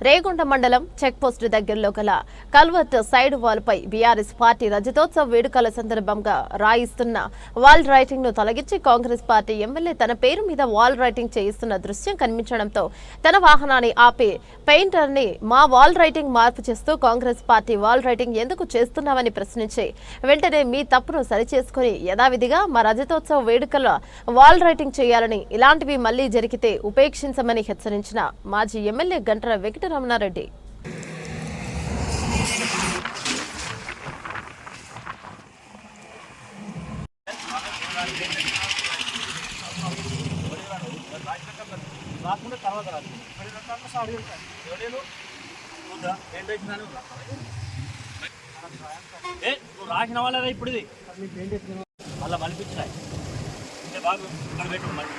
రేగుంట మండలం చెక్పోస్ట్ దగ్గరలో గల కల్వర్ట్ సైడ్ వాల్ పై బీఆర్ఎస్ పార్టీ రజతోత్సవ వేడుకల సందర్భంగా రాయిస్తున్న వాల్ రైటింగ్ను తొలగించి కాంగ్రెస్ పార్టీ ఎమ్మెల్యే తన పేరు మీద వాల్ రైటింగ్ చేయిస్తున్న దృశ్యం కనిపించడంతో తన వాహనాన్ని ఆపి పెయింటర్ని మా వాల్ రైటింగ్ మార్పు చేస్తూ కాంగ్రెస్ పార్టీ వాల్ రైటింగ్ ఎందుకు చేస్తున్నామని ప్రశ్నించి వెంటనే మీ తప్పును సరిచేసుకుని యథావిధిగా మా రజతోత్సవ వేడుకల వాల్ రైటింగ్ చేయాలని ఇలాంటివి మళ్ళీ జరిగితే ఉపేక్షించమని హెచ్చరించిన మాజీ ఎమ్మెల్యే గంటల వెంకట రమణారెడ్డి. రాకుండా తర్వాత రాదు మరి రకాల సాడి ఉంటాయి ఎవడేను ఏం తెచ్చినాను ఏ నువ్వు రాసిన వాళ్ళరా ఇప్పుడు ఇది మళ్ళీ మలిపించినాయి ఇంకా బాగా ఇక్కడ పెట్టు మళ్ళీ.